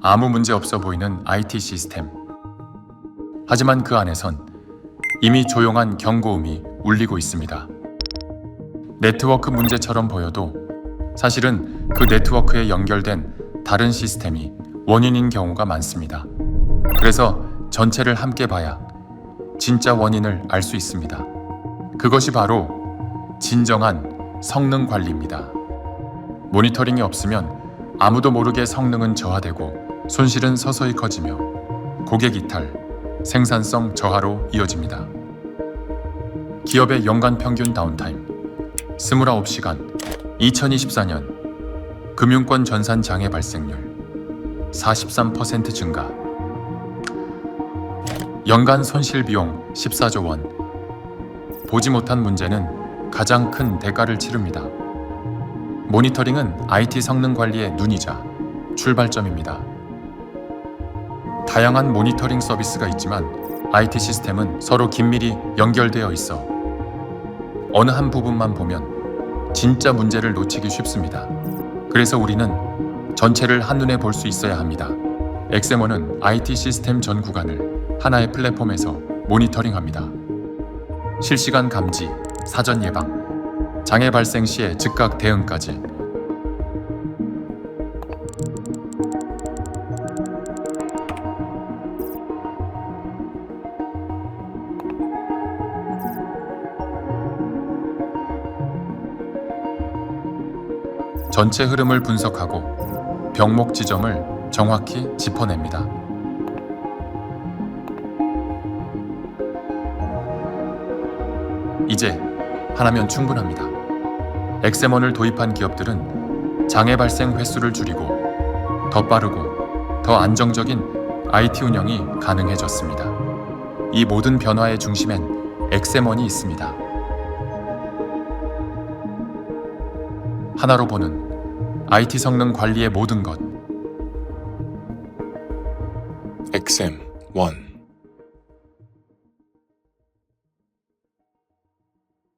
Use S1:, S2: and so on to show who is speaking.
S1: 아무 문제 없어 보이는 IT 시스템. 하지만 그 안에선 이미 조용한 경고음이 울리고 있습니다. 네트워크 문제처럼 보여도 사실은 그 네트워크에 연결된 다른 시스템이 원인인 경우가 많습니다. 그래서 전체를 함께 봐야 진짜 원인을 알 수 있습니다. 그것이 바로 진정한 성능 관리입니다. 모니터링이 없으면 아무도 모르게 성능은 저하되고 손실은 서서히 커지며 고객 이탈, 생산성 저하로 이어집니다. 기업의 연간 평균 다운타임 29시간 2024년 금융권 전산 장애 발생률 43% 증가 연간 손실 비용 14조 원 보지 못한 문제는 가장 큰 대가를 치릅니다. 모니터링은 IT 성능 관리의 눈이자 출발점입니다. 다양한 모니터링 서비스가 있지만 IT 시스템은 서로 긴밀히 연결되어 있어 어느 한 부분만 보면 진짜 문제를 놓치기 쉽습니다. 그래서 우리는 전체를 한눈에 볼 수 있어야 합니다. 엑세머는 IT 시스템 전 구간을 하나의 플랫폼에서 모니터링합니다. 실시간 감지, 사전 예방, 장애 발생 시의 즉각 대응까지 전체 흐름을 분석하고 병목 지점을 정확히 짚어냅니다. 이제 하나면 충분합니다. 엑세먼을 도입한 기업들은 장애 발생 횟수를 줄이고 더 빠르고 더 안정적인 IT 운영이 가능해졌습니다. 이 모든 변화의 중심엔 엑세먼이 있습니다. 하나로 보는 IT 성능 관리의 모든 것.
S2: 엑셈 1